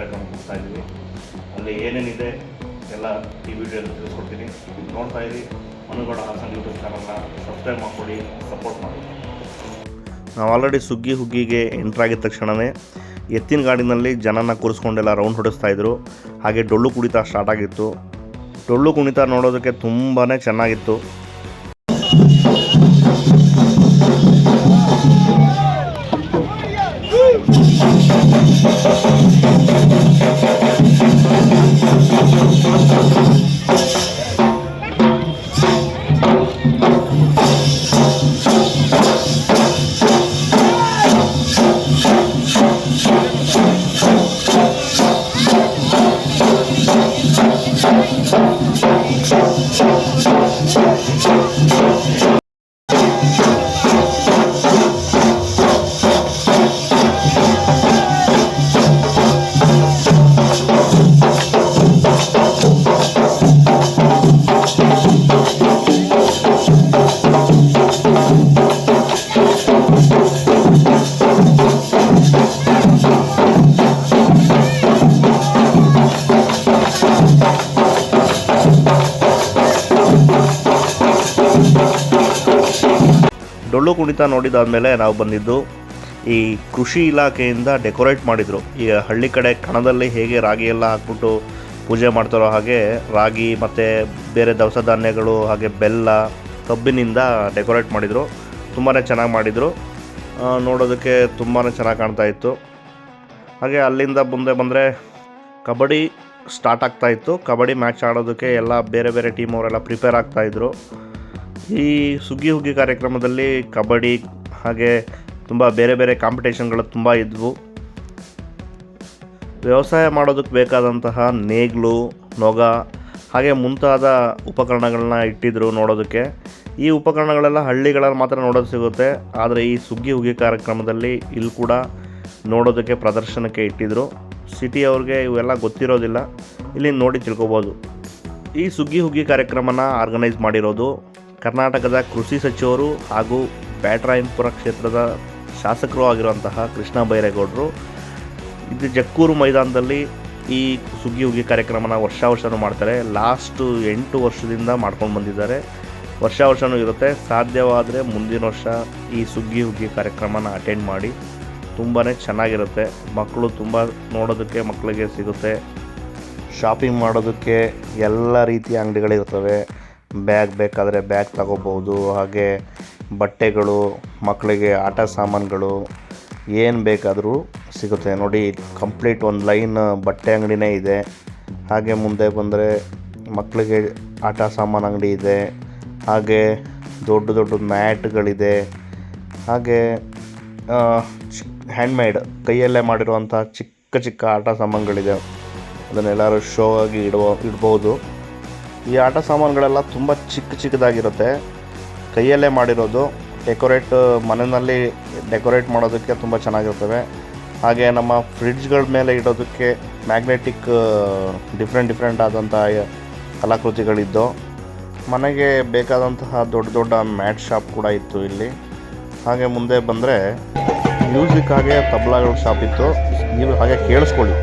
ಕಾರ್ಯಕ್ರಮ ಮುಗಿಸ್ತಾ ಇದ್ದೀವಿ. ಅಲ್ಲಿ ಏನೇನಿದೆ ಎಲ್ಲ ಈ ವಿಡಿಯೋದಲ್ಲಿ ತಿಳಿಸ್ಕೊಡ್ತೀನಿ. ನೋಡ್ತಾ ಇರಿ. ಮನುಗೌಡ ಹಾಸನ್ ಯೂಟ್ಯೂಬ್ ಚಾನಲ್ನ ಸಬ್ಸ್ಕ್ರೈಬ್ ಮಾಡಿಕೊಡಿ ಸಪೋರ್ಟ್ ಮಾಡಿ. ನಾವು ಆಲ್ರೆಡಿ ಸುಗ್ಗಿ ಹುಗ್ಗಿಗೆ ಎಂಟ್ರಾಗಿದ್ದ ತಕ್ಷಣವೇ ಎತ್ತಿನ ಗಾಡಿನಲ್ಲಿ ಜನನ ಕೂರಿಸ್ಕೊಂಡೆಲ್ಲ ರೌಂಡ್ ಹೊಡಿಸ್ತಾ ಇದ್ರು. ಹಾಗೆ ಡೊಳ್ಳು ಕುಣಿತ ಸ್ಟಾರ್ಟ್ ಆಗಿತ್ತು. ಡೊಳ್ಳು ಕುಣಿತ ನೋಡೋದಕ್ಕೆ ತುಂಬಾ ಚೆನ್ನಾಗಿತ್ತು. ಡೊಳ್ಳು ಕುಣಿತ ನೋಡಿದಾದ್ಮೇಲೆ ನಾವು ಬಂದಿದ್ದು ಈ ಕೃಷಿ ಇಲಾಖೆಯಿಂದ ಡೆಕೋರೇಟ್ ಮಾಡಿದರು. ಈ ಹಳ್ಳಿ ಕಡೆ ಕಣದಲ್ಲಿ ಹೇಗೆ ರಾಗಿ ಎಲ್ಲ ಹಾಕ್ಬಿಟ್ಟು ಪೂಜೆ ಮಾಡ್ತಾರೋ ಹಾಗೆ ರಾಗಿ ಮತ್ತು ಬೇರೆ ದವಸ ಧಾನ್ಯಗಳು ಹಾಗೆ ಬೆಲ್ಲ ಕಬ್ಬಿನಿಂದ ಡೆಕೋರೇಟ್ ಮಾಡಿದರು. ತುಂಬಾ ಚೆನ್ನಾಗಿ ಮಾಡಿದರು. ನೋಡೋದಕ್ಕೆ ತುಂಬಾ ಚೆನ್ನಾಗಿ ಕಾಣ್ತಾ ಇತ್ತು. ಹಾಗೆ ಅಲ್ಲಿಂದ ಮುಂದೆ ಬಂದರೆ ಕಬಡ್ಡಿ ಸ್ಟಾರ್ಟ್ ಆಗ್ತಾಯಿತ್ತು ಕಬಡ್ಡಿ ಮ್ಯಾಚ್ ಆಡೋದಕ್ಕೆ ಎಲ್ಲ ಬೇರೆ ಬೇರೆ ಟೀಮ್ ಅವರೆಲ್ಲ ಪ್ರಿಪೇರ್ ಆಗ್ತಾಯಿದ್ರು ಈ ಸುಗ್ಗಿ ಹುಗ್ಗಿ ಕಾರ್ಯಕ್ರಮದಲ್ಲಿ ಕಬಡ್ಡಿ ಹಾಗೆ ತುಂಬ ಬೇರೆ ಬೇರೆ ಕಾಂಪಿಟೇಷನ್ಗಳು ತುಂಬ ಇದ್ವು. ವ್ಯವಸಾಯ ಮಾಡೋದಕ್ಕೆ ಬೇಕಾದಂತಹ ನೇಗ್ಲು, ನೊಗ ಹಾಗೆ ಮುಂತಾದ ಉಪಕರಣಗಳನ್ನ ಇಟ್ಟಿದ್ರು ನೋಡೋದಕ್ಕೆ. ಈ ಉಪಕರಣಗಳೆಲ್ಲ ಹಳ್ಳಿಗಳಲ್ಲಿ ಮಾತ್ರ ನೋಡೋದು ಸಿಗುತ್ತೆ. ಆದರೆ ಈ ಸುಗ್ಗಿ ಹುಗ್ಗಿ ಕಾರ್ಯಕ್ರಮದಲ್ಲಿ ಇಲ್ಲಿ ಕೂಡ ನೋಡೋದಕ್ಕೆ ಪ್ರದರ್ಶನಕ್ಕೆ ಇಟ್ಟಿದ್ರು. ಸಿಟಿಯವ್ರಿಗೆ ಇವೆಲ್ಲ ಗೊತ್ತಿರೋದಿಲ್ಲ. ಇಲ್ಲಿ ನೋಡಿ ತಿಳ್ಕೊಬೋದು. ಈ ಸುಗ್ಗಿ ಹುಗ್ಗಿ ಕಾರ್ಯಕ್ರಮನ ಆರ್ಗನೈಸ್ ಮಾಡಿರೋದು ಕರ್ನಾಟಕದ ಕೃಷಿ ಸಚಿವರು ಹಾಗೂ ಬ್ಯಾಟರಾಯನಪುರ ಕ್ಷೇತ್ರದ ಶಾಸಕರು ಆಗಿರುವಂತಹ ಕೃಷ್ಣ ಬೈರೇಗೌಡರು, ಇದು ಜಕ್ಕೂರು ಮೈದಾನದಲ್ಲಿ ಈ ಸುಗ್ಗಿ ಹುಗ್ಗಿ ಕಾರ್ಯಕ್ರಮನ ವರ್ಷ ವರ್ಷವೂ ಮಾಡ್ತಾರೆ. ಲಾಸ್ಟು ಎಂಟು ವರ್ಷದಿಂದ ಮಾಡ್ಕೊಂಡು ಬಂದಿದ್ದಾರೆ. ವರ್ಷ ವರ್ಷವೂ ಇರುತ್ತೆ. ಸಾಧ್ಯವಾದರೆ ಮುಂದಿನ ವರ್ಷ ಈ ಸುಗ್ಗಿ ಹುಗ್ಗಿ ಕಾರ್ಯಕ್ರಮನ ಅಟೆಂಡ್ ಮಾಡಿ. ತುಂಬಾ ಚೆನ್ನಾಗಿರುತ್ತೆ. ಮಕ್ಕಳು ತುಂಬ ನೋಡೋದಕ್ಕೆ ಮಕ್ಕಳಿಗೆ ಸಿಗುತ್ತೆ. ಶಾಪಿಂಗ್ ಮಾಡೋದಕ್ಕೆ ಎಲ್ಲ ರೀತಿಯ ಅಂಗಡಿಗಳಿರ್ತವೆ. ಬ್ಯಾಗ್ ಬೇಕಾದರೆ ಬ್ಯಾಗ್ ತಗೋಬೋದು. ಹಾಗೆ ಬಟ್ಟೆಗಳು, ಮಕ್ಕಳಿಗೆ ಆಟ ಸಾಮಾನುಗಳು ಏನು ಬೇಕಾದರೂ ಸಿಗುತ್ತೆ. ನೋಡಿ, ಕಂಪ್ಲೀಟ್ ಒಂದು ಲೈನ್ ಬಟ್ಟೆ ಅಂಗಡಿನೇ ಇದೆ. ಹಾಗೆ ಮುಂದೆ ಬಂದರೆ ಮಕ್ಕಳಿಗೆ ಆಟ ಸಾಮಾನು ಅಂಗಡಿ ಇದೆ. ಹಾಗೆ ದೊಡ್ಡ ದೊಡ್ಡ ಮ್ಯಾಟ್ಗಳಿದೆ. ಹಾಗೆ ಹ್ಯಾಂಡ್ಮೇಡ್ ಕೈಯಲ್ಲೇ ಮಾಡಿರುವಂಥ ಚಿಕ್ಕ ಚಿಕ್ಕ ಆಟ ಸಾಮಾನುಗಳಿದೆ. ಅದನ್ನೆಲ್ಲರೂ ಶೋ ಆಗಿ ಇಡುವ ಇಡ್ಬೋದು. ಈ ಆಟ ಸಾಮಾನುಗಳೆಲ್ಲ ತುಂಬ ಚಿಕ್ಕ ಚಿಕ್ಕದಾಗಿರುತ್ತೆ. ಕೈಯಲ್ಲೇ ಮಾಡಿರೋದು. ಡೆಕೋರೇಟ್, ಮನೆಯಲ್ಲಿ ಡೆಕೋರೇಟ್ ಮಾಡೋದಕ್ಕೆ ತುಂಬ ಚೆನ್ನಾಗಿರ್ತವೆ. ಹಾಗೆ ನಮ್ಮ ಫ್ರಿಡ್ಜ್ಗಳ ಮೇಲೆ ಇಡೋದಕ್ಕೆ ಮ್ಯಾಗ್ನೆಟಿಕ್ ಡಿಫ್ರೆಂಟ್ ಡಿಫ್ರೆಂಟ್ ಆದಂಥ ಕಲಾಕೃತಿಗಳಿದ್ದು. ಮನೆಗೆ ಬೇಕಾದಂತಹ ದೊಡ್ಡ ದೊಡ್ಡ ಮ್ಯಾಟ್ ಶಾಪ್ ಕೂಡ ಇತ್ತು ಇಲ್ಲಿ. ಹಾಗೆ ಮುಂದೆ ಬಂದರೆ ಮ್ಯೂಸಿಕ್ ಹಾಗೆ ತಬಲಾಗಳ ಶಾಪ್ ಇತ್ತು. ನೀವು ಹಾಗೆ ಕೇಳಿಸ್ಕೊಳ್ಳಿ.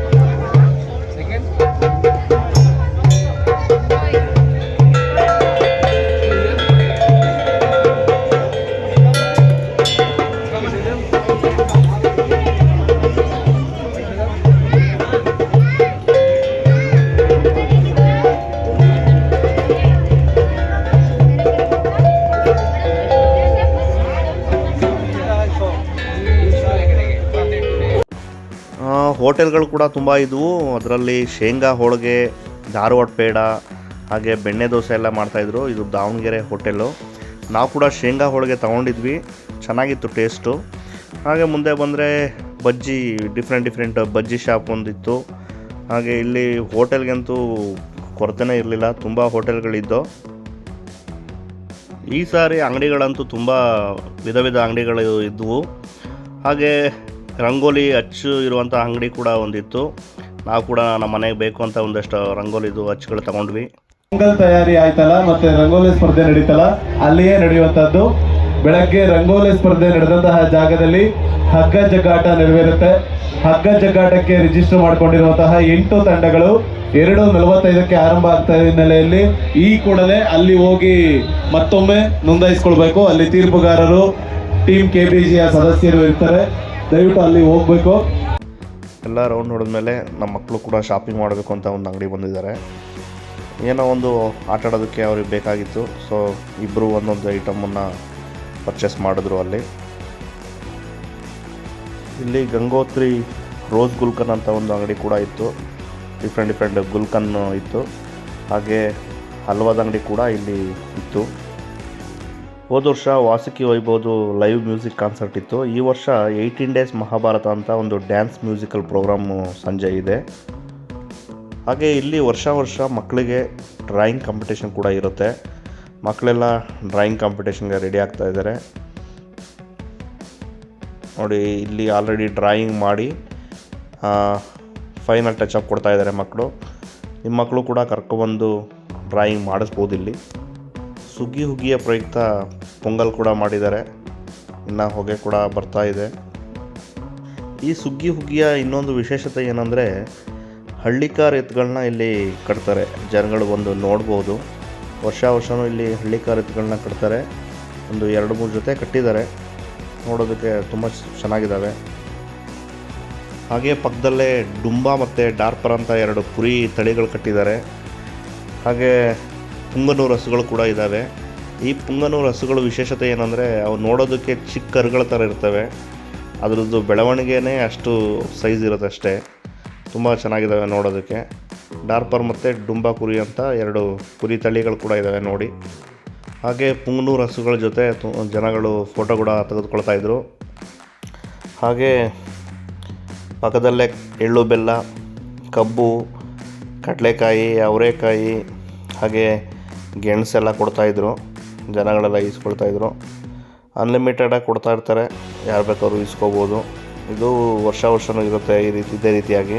ಹೋಟೆಲ್ಗಳು ಕೂಡ ತುಂಬ ಇದ್ದವು ಅದರಲ್ಲಿ ಶೇಂಗಾ, ಹೋಳಿಗೆ, ಧಾರವಾಡ ಪೇಡ, ಹಾಗೆ ಬೆಣ್ಣೆ ದೋಸೆ ಎಲ್ಲ ಮಾಡ್ತಾಯಿದ್ರು ಇದು ದಾವಣಗೆರೆ ಹೋಟೆಲು ನಾವು ಕೂಡ ಶೇಂಗಾ, ಹೋಳಿಗೆ ತೊಗೊಂಡಿದ್ವಿ. ಚೆನ್ನಾಗಿತ್ತು ಟೇಸ್ಟು. ಹಾಗೆ ಮುಂದೆ ಬಂದರೆ bajji different different bajji shop ಒಂದಿತ್ತು. ಹಾಗೆ ಇಲ್ಲಿ ಹೋಟೆಲ್ಗಂತೂ ಕೊರತೆನೇ ಇರಲಿಲ್ಲ. ತುಂಬ ಹೋಟೆಲ್ಗಳಿದ್ದು ಈ ಸಾರಿ ಅಂಗಡಿಗಳಂತೂ ತುಂಬ ವಿಧ ವಿಧ ಅಂಗಡಿಗಳು ಇದ್ದವು ಹಾಗೆ ರಂಗೋಲಿ ಅಚ್ಚು ಇರುವಂಥ ಅಂಗಡಿ ಕೂಡ ಒಂದಿತ್ತು. ನಾವು ಕೂಡ ನಮ್ಮ ಮನೆಗೆ ಬೇಕು ಅಂತ ಒಂದಷ್ಟು ರಂಗೋಲಿದು ಅಚ್ಚುಗಳು ತಗೊಂಡ್ವಿ. ಪೊಂಗಲ್ ತಯಾರಿ ಆಯ್ತಲ್ಲ, ಮತ್ತೆ ರಂಗೋಲಿ ಸ್ಪರ್ಧೆ ನಡೀತಲ್ಲ? ಅಲ್ಲಿಯೇ ನಡೆಯುವಂಥದ್ದು. ಬೆಳಗ್ಗೆ ರಂಗೋಲಿ ಸ್ಪರ್ಧೆ ನಡೆದಂತಹ ಜಾಗದಲ್ಲಿ ಹಗ್ಗ ಜಗ್ಗಾಟ ನೆರವೇರುತ್ತೆ. ಹಗ್ಗ ಜಗ್ಗಾಟಕ್ಕೆ ರಿಜಿಸ್ಟರ್ ಮಾಡಿಕೊಂಡಿರುವಂತಹ ಎಂಟು ತಂಡಗಳು ಎರಡು ನಲವತ್ತೈದಕ್ಕೆ ಆರಂಭ ಆಗ್ತಾ ಹಿನ್ನೆಲೆಯಲ್ಲಿ ಈ ಕೂಡಲೇ ಅಲ್ಲಿ ಹೋಗಿ ಮತ್ತೊಮ್ಮೆ ನೋಂದಾಯಿಸಿಕೊಳ್ಬೇಕು. ಅಲ್ಲಿ ತೀರ್ಪುಗಾರರು, ಟೀಮ್ ಕೆ ಸದಸ್ಯರು ಇರ್ತಾರೆ. ದಯವಿಟ್ಟು ಅಲ್ಲಿ ಹೋಗ್ಬೇಕು. ಎಲ್ಲ ರೌಂಡ್ ಹೊಡೆದ್ಮೇಲೆ ನಮ್ಮ ಮಕ್ಕಳು ಕೂಡ ಶಾಪಿಂಗ್ ಮಾಡಬೇಕು ಅಂತ ಒಂದು ಅಂಗಡಿ ಬಂದಿದ್ದಾರೆ. ಏನೋ ಒಂದು ಆಟ ಆಡೋದಕ್ಕೆ ಅವ್ರಿಗೆ ಬೇಕಾಗಿತ್ತು. ಸೊ ಇಬ್ಬರು ಒಂದೊಂದು ಐಟಮನ್ನು ಪರ್ಚೇಸ್ ಮಾಡಿದ್ರು ಅಲ್ಲಿ. ಇಲ್ಲಿ ಗಂಗೋತ್ರಿ ರೋಸ್ ಗುಲ್ಕನ್ ಅಂತ ಒಂದು ಅಂಗಡಿ ಕೂಡ ಇತ್ತು. ಡಿಫ್ರೆಂಟ್ ಡಿಫ್ರೆಂಟ್ ಗುಲ್ಕನ್ ಇತ್ತು. ಹಾಗೆ ಹಲ್ವಾದ ಅಂಗಡಿ ಕೂಡ ಇಲ್ಲಿ ಇತ್ತು. ಹೋದ ವರ್ಷ ವಾಸುಕಿ ವೈಭವದು ಲೈವ್ ಮ್ಯೂಸಿಕ್ ಕಾನ್ಸರ್ಟ್ ಇತ್ತು. ಈ ವರ್ಷ ಏಯ್ಟೀನ್ ಡೇಸ್ ಮಹಾಭಾರತ ಅಂತ ಒಂದು ಡ್ಯಾನ್ಸ್ ಮ್ಯೂಸಿಕಲ್ ಪ್ರೋಗ್ರಾಮು ಸಂಜೆ ಇದೆ. ಹಾಗೆ ಇಲ್ಲಿ ವರ್ಷ ವರ್ಷ ಮಕ್ಕಳಿಗೆ ಡ್ರಾಯಿಂಗ್ ಕಾಂಪಿಟೇಷನ್ ಕೂಡ ಇರುತ್ತೆ. ಮಕ್ಕಳೆಲ್ಲ ಡ್ರಾಯಿಂಗ್ ಕಾಂಪಿಟೇಷನ್ಗೆ ರೆಡಿ ಆಗ್ತಾ ಇದ್ದಾರೆ ನೋಡಿ, ಇಲ್ಲಿ ಆಲ್ರೆಡಿ ಡ್ರಾಯಿಂಗ್ ಮಾಡಿ ಫೈನಲ್ ಟಚ್ ಅಪ್ ಕೊಡ್ತಾ ಇದ್ದಾರೆ ಮಕ್ಕಳು ನಿಮ್ಮ ಮಕ್ಕಳು ಕೂಡ ಕರ್ಕೊಬಂದು ಡ್ರಾಯಿಂಗ್ ಮಾಡಿಸ್ಬೋದು ಇಲ್ಲಿ. ಸುಗ್ಗಿ ಹುಗ್ಗಿಯ ಪ್ರಯುಕ್ತ ಪೊಂಗಲ್ ಕೂಡ ಮಾಡಿದ್ದಾರೆ. ಇನ್ನು ಹೊಗೆ ಕೂಡ ಬರ್ತಾ ಇದೆ. ಈ ಸುಗ್ಗಿ ಹುಗ್ಗಿಯ ಇನ್ನೊಂದು ವಿಶೇಷತೆ ಏನಂದರೆ ಹಳ್ಳಿಕಾರ್ ಎತ್ತುಗಳನ್ನ ಇಲ್ಲಿ ಕಟ್ತಾರೆ. ಜನಗಳು ಬಂದು ನೋಡ್ಬೋದು. ವರ್ಷ ವರ್ಷವೂ ಇಲ್ಲಿ ಹಳ್ಳಿಕಾರ್ ಎತ್ತುಗಳನ್ನ ಕಟ್ತಾರೆ. ಒಂದು ಎರಡು ಮೂರು ಜೊತೆ ಕಟ್ಟಿದ್ದಾರೆ. ನೋಡೋದಕ್ಕೆ ತುಂಬ ಚೆನ್ನಾಗಿದ್ದಾವೆ. ಹಾಗೆ ಪಕ್ಕದಲ್ಲೇ ಡುಂಬ ಮತ್ತು ಡಾರ್ಪರ್ ಅಂತ ಎರಡು ಕುರಿ ತಳಿಗಳು ಕಟ್ಟಿದ್ದಾರೆ. ಹಾಗೆ ಪುಂಗನೂರು ಹಸುಗಳು ಕೂಡ ಇದ್ದಾವೆ. ಈ ಪುಂಗನೂರು ಹಸುಗಳ ವಿಶೇಷತೆ ಏನಂದರೆ, ಅವು ನೋಡೋದಕ್ಕೆ ಚಿಕ್ಕ ಕರುಗಳ ಥರ ಇರ್ತವೆ. ಅದರದ್ದು ಬೆಳವಣಿಗೆನೇ ಅಷ್ಟು ಸೈಜ್ ಇರುತ್ತೆ ಅಷ್ಟೇ ತುಂಬ ಚೆನ್ನಾಗಿದ್ದಾವೆ ನೋಡೋದಕ್ಕೆ. ಡಾರ್ಪರ್ ಮತ್ತು ಡುಂಬಾ ಕುರಿ ಅಂತ ಎರಡು ಕುರಿ ತಳಿಗಳು ಕೂಡ ಇದ್ದಾವೆ ನೋಡಿ. ಹಾಗೆ ಪುಂಗನೂರು ಹಸುಗಳ ಜೊತೆ ಜನಗಳು ಫೋಟೋ ಕೂಡ ತೆಗೆದುಕೊಳ್ತಾ ಇದ್ದರು ಹಾಗೆ ಪಕ್ಕದಲ್ಲೇ ಎಳ್ಳು, ಬೆಲ್ಲ, ಕಬ್ಬು, ಕಡಲೆಕಾಯಿ, ಅವರೆಕಾಯಿ, ಹಾಗೆ ಗೆಣಸೆಲ್ಲ ಕೊಡ್ತಾಯಿದ್ರು ಜನಗಳೆಲ್ಲ ಈಸ್ಕೊಳ್ತಾಯಿದ್ರು ಅನ್ಲಿಮಿಟೆಡಾಗಿ ಕೊಡ್ತಾ ಇರ್ತಾರೆ. ಯಾರು ಬೇಕಾದ್ರು ಈಸ್ಕೋಬೋದು. ಇದು ವರ್ಷ ವರ್ಷವೂ ಇರುತ್ತೆ ಈ ರೀತಿ, ಇದೇ ರೀತಿಯಾಗಿ.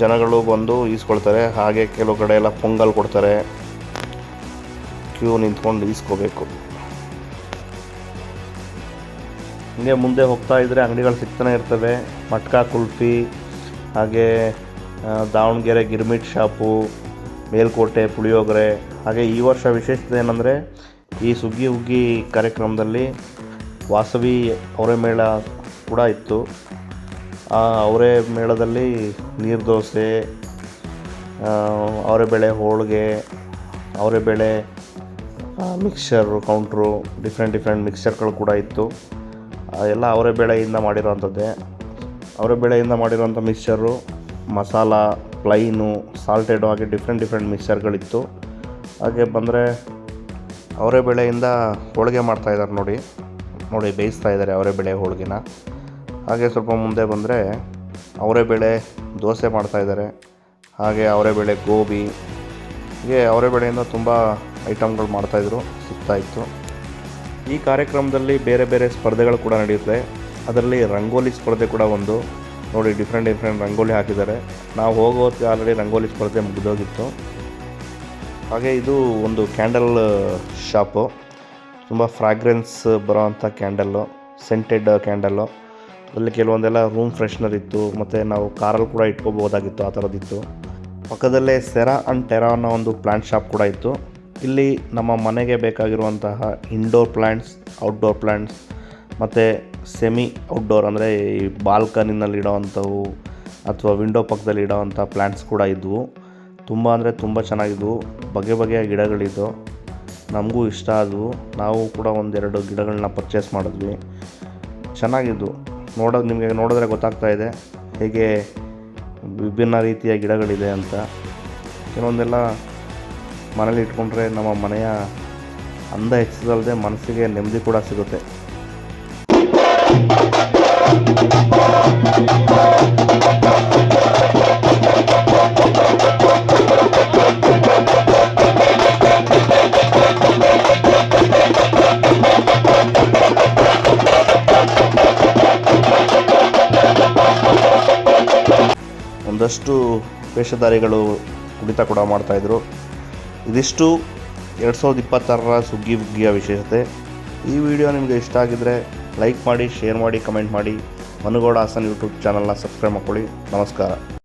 ಜನಗಳು ಬಂದು ಈಸ್ಕೊಳ್ತಾರೆ. ಹಾಗೆ ಕೆಲವು ಕಡೆ ಎಲ್ಲ ಪೊಂಗಲ್ ಕೊಡ್ತಾರೆ. ಕ್ಯೂ ನಿಂತ್ಕೊಂಡು ಈಸ್ಕೋಬೇಕು. ಹಿಂಗೆ ಮುಂದೆ ಹೋಗ್ತಾ ಇದ್ದರೆ ಅಂಗಡಿಗಳು ಸಿಗ್ತಾನೆ ಇರ್ತವೆ. ಮಟ್ಕಾ ಕುಲ್ಫಿ, ಹಾಗೆ ದಾವಣಗೆರೆ ಗಿರ್ಮಿಟ್ ಶಾಪು ಮೇಲ್ಕೋಟೆ, ಪುಳಿಯೋಗರೆ, ಹಾಗೆ ಈ ವರ್ಷ ವಿಶೇಷತೆ ಏನಂದರೆ ಈ ಸುಗ್ಗಿ ಹುಗ್ಗಿ ಕಾರ್ಯಕ್ರಮದಲ್ಲಿ ವಾಸವಿ ಅವರೆ ಮೇಳ ಕೂಡ ಇತ್ತು. ಆ ಅವರೆ ಮೇಳದಲ್ಲಿ ನೀರು ದೋಸೆ ಅವರೆಬೇಳೆ ಹೋಳಿಗೆ ಅವರೆಬೇಳೆ ಮಿಕ್ಸರು ಕೌಂಟ್ರು ಡಿಫ್ರೆಂಟ್ ಡಿಫ್ರೆಂಟ್ ಮಿಕ್ಸರ್ಗಳು ಕೂಡ ಇತ್ತು. ಎಲ್ಲ ಅವರೆ ಬೇಳೆಯಿಂದ ಮಾಡಿರೋವಂಥದ್ದೇ. ಅವರೆ ಬೆಳೆಯಿಂದ ಮಾಡಿರೋಂಥ ಮಿಕ್ಸರು ಮಸಾಲ ಪ್ಲೈನು ಸಾಲ್ಟೆಡು ಹಾಗೆ ಡಿಫ್ರೆಂಟ್ ಡಿಫ್ರೆಂಟ್ ಮಿಕ್ಸರ್ಗಳಿತ್ತು ಹಾಗೆ ಬಂದರೆ ಅವರೇ ಬೇಳೆಯಿಂದ ಹೋಳಿಗೆ ಮಾಡ್ತಾಯಿದ್ದಾರೆ ನೋಡಿ. ನೋಡಿ, ಬೇಯಿಸ್ತಾ ಇದ್ದಾರೆ ಅವರೇ ಬೇಳೆ ಹೋಳಿಗೆನ. ಹಾಗೆ ಸ್ವಲ್ಪ ಮುಂದೆ ಬಂದರೆ ಅವರೇ ಬೇಳೆ ದೋಸೆ ಮಾಡ್ತಾಯಿದ್ದಾರೆ ಹಾಗೆ ಅವರೇ ಬೇಳೆ ಗೋಬಿ. ಹೀಗೆ ಅವರೇ ಬೇಳೆಯಿಂದ ತುಂಬ ಐಟಮ್ಗಳು ಮಾಡ್ತಾಯಿದ್ರು ಸಿಗ್ತಾಯಿತ್ತು ಈ ಕಾರ್ಯಕ್ರಮದಲ್ಲಿ ಬೇರೆ ಬೇರೆ ಸ್ಪರ್ಧೆಗಳು ಕೂಡ ನಡೆಯುತ್ತೆ. ಅದರಲ್ಲಿ ರಂಗೋಲಿ ಸ್ಪರ್ಧೆ ಕೂಡ ಒಂದು. ನೋಡಿ ಡಿಫ್ರೆಂಟ್ ಡಿಫ್ರೆಂಟ್ ರಂಗೋಲಿ ಹಾಕಿದ್ದಾರೆ. ನಾವು ಹೋಗೋದಕ್ಕೆ ಆಲ್ರೆಡಿ ರಂಗೋಲಿ ಸ್ಪರ್ಧೆ ಮುಗಿದೋಗಿತ್ತು. ಹಾಗೆ ಇದು ಒಂದು ಕ್ಯಾಂಡಲ್ ಶಾಪು ತುಂಬ ಫ್ರಾಗ್ರೆನ್ಸ್ ಬರೋವಂಥ ಕ್ಯಾಂಡಲ್ಲು ಸೆಂಟೆಡ್ ಕ್ಯಾಂಡಲ್ಲು ಅದರಲ್ಲಿ ಕೆಲವೊಂದೆಲ್ಲ ರೂಮ್ ಫ್ರೆಶ್ನರ್ ಇತ್ತು, ಮತ್ತು ನಾವು ಕಾರಲ್ಲಿ ಕೂಡ ಇಟ್ಕೋಬೋದಾಗಿತ್ತು ಆ ಥರದ್ದಿತ್ತು ಪಕ್ಕದಲ್ಲೇ ಸೆರಾ ಅಂಡ್ ಟೆರಾ ಅನ್ನೋ ಒಂದು ಪ್ಲ್ಯಾಂಟ್ ಶಾಪ್ ಕೂಡ ಇತ್ತು. ಇಲ್ಲಿ ನಮ್ಮ ಮನೆಗೆ ಬೇಕಾಗಿರುವಂತಹ ಇಂಡೋರ್ ಪ್ಲ್ಯಾಂಟ್ಸ್ ಔಟ್ಡೋರ್ ಪ್ಲ್ಯಾಂಟ್ಸ್ ಮತ್ತು ಸೆಮಿ ಔಟ್ಡೋರ್ ಅಂದರೆ ಈ ಬಾಲ್ಕನಿನಲ್ಲಿ ಇಡೋವಂಥವು ಅಥವಾ ವಿಂಡೋ ಪಕ್ಕದಲ್ಲಿ ಇಡೋವಂಥ ಪ್ಲ್ಯಾಂಟ್ಸ್ ಕೂಡ ಇದ್ವು. ತುಂಬ ಅಂದರೆ ತುಂಬ ಚೆನ್ನಾಗಿದ್ವು. ಬಗೆ ಬಗೆಯ ಗಿಡಗಳಿದ್ದವು ನಮಗೂ ಇಷ್ಟ ಆದವು. ನಾವು ಕೂಡ ಒಂದೆರಡು ಗಿಡಗಳನ್ನ ಪರ್ಚೇಸ್ ಮಾಡಿದ್ವಿ. ಚೆನ್ನಾಗಿದ್ವು. ನೋಡೋ ನಿಮಗೆ ನೋಡಿದ್ರೆ ಗೊತ್ತಾಗ್ತಾ ಇದೆ ಹೇಗೆ ವಿಭಿನ್ನ ರೀತಿಯ ಗಿಡಗಳಿದೆ ಅಂತ. ಕೆಲವೊಂದೆಲ್ಲ ಮನೇಲಿ ಇಟ್ಕೊಂಡ್ರೆ ನಮ್ಮ ಮನೆಯ ಅಂದ ಹೆಚ್ಚಿಸಲ್ದೆ ಮನಸ್ಸಿಗೆ ನೆಮ್ಮದಿ ಕೂಡ ಸಿಗುತ್ತೆ. ಒಂದಷ್ಟು ವೇಷಧಾರಿಗಳು ಕುಣಿತ ಕೂಡ ಮಾಡ್ತಾಯಿದ್ರು ಇದಿಷ್ಟು ಎರಡು ಸಾವಿರದ ಇಪ್ಪತ್ತಾರರ ಸುಗ್ಗಿ ಬುಗ್ಗಿಯ ವಿಶೇಷತೆ. ಈ ವಿಡಿಯೋ ನಿಮಗೆ ಇಷ್ಟ ಆಗಿದ್ದರೆ ಲೈಕ್ ಮಾಡಿ ಶೇರ್ ಮಾಡಿ ಕಮೆಂಟ್ ಮಾಡಿ. ಮನುಗೌಡ ಹಾಸನ್ ಯೂಟ್ಯೂಬ್ ಚಾನಲ್ನ ಸಬ್ಸ್ಕ್ರೈಬ್ ಮಾಡ್ಕೊಳ್ಳಿ. ನಮಸ್ಕಾರ.